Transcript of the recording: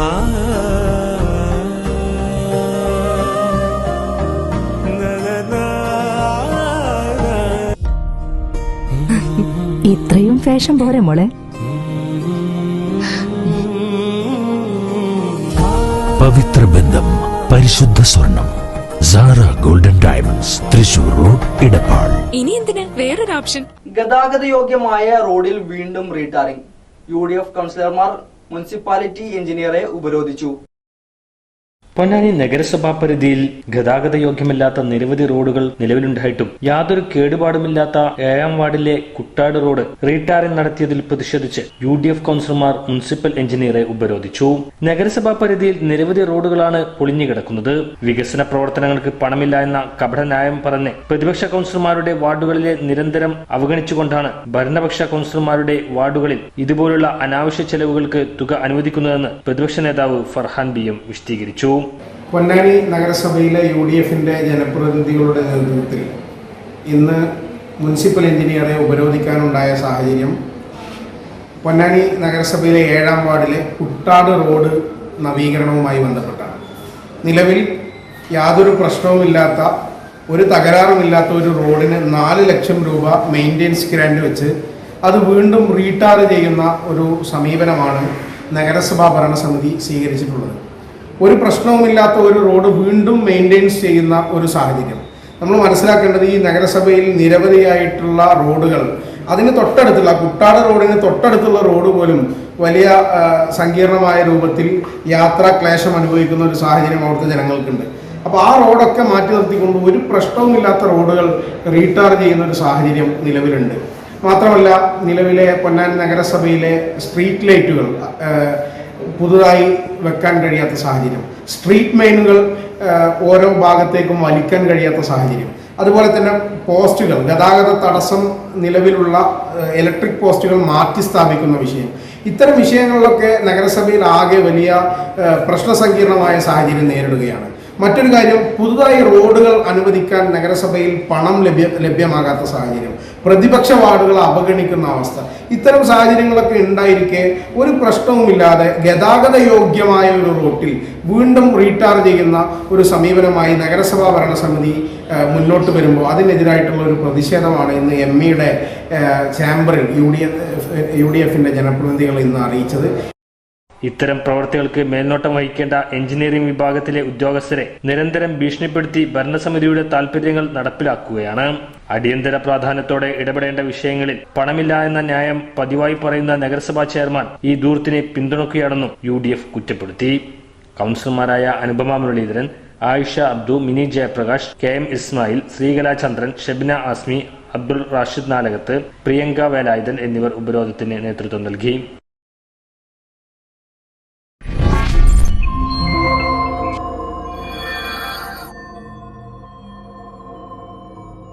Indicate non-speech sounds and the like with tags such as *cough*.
*laughs* ഇത്രയും ഫാഷൻ പോരെ മോളെ. പവിത്ര ബന്ധം പരിശുദ്ധ സ്വർണം Sara golden diamonds Thrissur road Edappal ഇനി എന്തിനാ? വേറൊരു ഓപ്ഷൻ. ഗതാഗത യോഗ്യമായ റോഡിൽ വീണ്ടും റീടാറിംഗ്. യു ഡി എഫ് കൗൺസിലർമാർ മുനിസിപ്പാലിറ്റി എഞ്ചിനീയറെ ഉപരോധിച്ചു. പൊന്നാനി നഗരസഭാ പരിധിയിൽ ഗതാഗത യോഗ്യമല്ലാത്ത നിരവധി റോഡുകൾ നിലവിലുണ്ടായിട്ടും യാതൊരു കേടുപാടുമില്ലാത്ത ഏഴാം വാർഡിലെ കുട്ടാട് റോഡ് റീടാറിംഗ് നടത്തിയതിൽ പ്രതിഷേധിച്ച് യു ഡി എഫ് കൌൺസിലർമാർ മുനിസിപ്പൽ എഞ്ചിനീയറെ ഉപരോധിച്ചു. നഗരസഭാ പരിധിയിൽ നിരവധി റോഡുകളാണ് പൊളിഞ്ഞു കിടക്കുന്നത് വികസന പ്രവർത്തനങ്ങൾക്ക് പണമില്ല എന്ന കപടന്യായം പറഞ്ഞ് പ്രതിപക്ഷ കൌൺസിലർമാരുടെ വാർഡുകളിലെ നിരന്തരം അവഗണിച്ചുകൊണ്ടാണ് ഭരണപക്ഷ കൌൺസിലർമാരുടെ വാർഡുകളിൽ ഇതുപോലുള്ള അനാവശ്യ ചെലവുകൾക്ക് തുക അനുവദിക്കുന്നതെന്ന് പ്രതിപക്ഷ നേതാവ് ഫർഹാൻ ബി എം വിശദീകരിച്ചു. പൊന്നാനി നഗരസഭയിലെ യു ഡി എഫിന്റെ ജനപ്രതിനിധികളുടെ നേതൃത്വത്തിൽ ഇന്ന് മുനിസിപ്പൽ എഞ്ചിനീയറെ ഉപരോധിക്കാനുണ്ടായ സാഹചര്യം പൊന്നാനി നഗരസഭയിലെ ഏഴാം വാർഡിലെ കുട്ടാട് റോഡ് നവീകരണവുമായി ബന്ധപ്പെട്ടാണ്. നിലവിൽ യാതൊരു പ്രശ്നവുമില്ലാത്ത ഒരു തകരാറുമില്ലാത്ത ഒരു റോഡിന് നാല് ലക്ഷം രൂപ മെയിന്റെനൻസ് ഗ്രാൻഡ് വെച്ച് അത് വീണ്ടും റീടാർ ചെയ്യുന്ന ഒരു സമീപനമാണ് നഗരസഭാ ഭരണസമിതി സ്വീകരിച്ചിട്ടുള്ളത്. ഒരു പ്രശ്നവുമില്ലാത്ത ഒരു റോഡ് വീണ്ടും മെയിന്റെയിൻസ് ചെയ്യുന്ന ഒരു സാഹചര്യം. നമ്മൾ മനസ്സിലാക്കേണ്ടത് ഈ നഗരസഭയിൽ നിരവധിയായിട്ടുള്ള റോഡുകൾ അതിന് തൊട്ടടുത്തുള്ള കുട്ടാട് റോഡിന് തൊട്ടടുത്തുള്ള റോഡ് പോലും വലിയ സങ്കീർണമായ രൂപത്തിൽ യാത്രാ ക്ലേശം അനുഭവിക്കുന്ന ഒരു സാഹചര്യം അവിടുത്തെ ജനങ്ങൾക്കുണ്ട്. അപ്പോൾ ആ റോഡൊക്കെ മാറ്റി നിർത്തിക്കൊണ്ട് ഒരു പ്രശ്നവുമില്ലാത്ത റോഡുകൾ റീടാർ ചെയ്യുന്ന ഒരു സാഹചര്യം നിലവിലുണ്ട്. മാത്രമല്ല നിലവിലെ പൊന്നാനി നഗരസഭയിലെ സ്ട്രീറ്റ് ലൈറ്റുകൾ പുതുതായി വെക്കാൻ കഴിയാത്ത സാഹചര്യം. സ്ട്രീറ്റ് മെയിനുകൾ ഓരോ ഭാഗത്തേക്കും വലിക്കാൻ കഴിയാത്ത സാഹചര്യം. അതുപോലെ തന്നെ പോസ്റ്റുകൾ ഗതാഗത തടസ്സം നിലവിലുള്ള ഇലക്ട്രിക് പോസ്റ്റുകൾ മാറ്റി സ്ഥാപിക്കുന്ന വിഷയം. ഇത്തരം വിഷയങ്ങളിലൊക്കെ നഗരസഭയിൽ ആകെ വലിയ പ്രശ്ന പ്രശ്നസങ്കീർണമായ സാഹചര്യം നേരിടുകയാണ്. മറ്റൊരു കാര്യം പുതുതായി റോഡുകൾ അനുവദിക്കാൻ നഗരസഭയിൽ പണം ലഭ്യ ലഭ്യമാകാത്ത സാഹചര്യം. പ്രതിപക്ഷ വാർഡുകൾ അവഗണിക്കുന്ന അവസ്ഥ. ഇത്തരം സാഹചര്യങ്ങളൊക്കെ ഉണ്ടായിരിക്കെ ഒരു പ്രശ്നവുമില്ലാതെ ഗതാഗത യോഗ്യമായ ഒരു റൂട്ടിൽ വീണ്ടും റീടാർ ചെയ്യുന്ന ഒരു സമീപനമായി നഗരസഭാ ഭരണസമിതി മുന്നോട്ട് വരുമ്പോൾ അതിനെതിരായിട്ടുള്ള ഒരു പ്രതിഷേധമാണ് ഇന്ന് എം ഇയുടെ ചാമ്പറിൽ U D F U D എഫിന്റെ ജനപ്രതിനിധികൾ ഇന്ന് അറിയിച്ചത്. ഇത്തരം പ്രവർത്തികൾക്ക് മേൽനോട്ടം വഹിക്കേണ്ട എഞ്ചിനീയറിംഗ് വിഭാഗത്തിലെ ഉദ്യോഗസ്ഥരെ നിരന്തരം ഭീഷണിപ്പെടുത്തി ഭരണസമിതിയുടെ താൽപര്യങ്ങൾ നടപ്പിലാക്കുകയാണ്. അടിയന്തര പ്രാധാന്യത്തോടെ ഇടപെടേണ്ട വിഷയങ്ങളിൽ പണമില്ല എന്ന ന്യായം പതിവായി പറയുന്ന നഗരസഭാ ചെയർമാൻ ഈ ദൂരത്തിനെ പിന്തുണക്കുകയാണെന്നും യു കുറ്റപ്പെടുത്തി. കൗൺസിലർമാരായ അനുപമ മുരളീധരൻ ആയിഷ അബ്ദു മിനി ജയപ്രകാശ് കെ എം ഇസ്മായിൽ ശ്രീകലാചന്ദ്രൻ ഷെബിന ആസ്മി അബ്ദുൾ റാഷിദ് നാലകത്ത് പ്രിയങ്ക വേലായുധൻ എന്നിവർ ഉപരോധത്തിന് നേതൃത്വം നൽകി.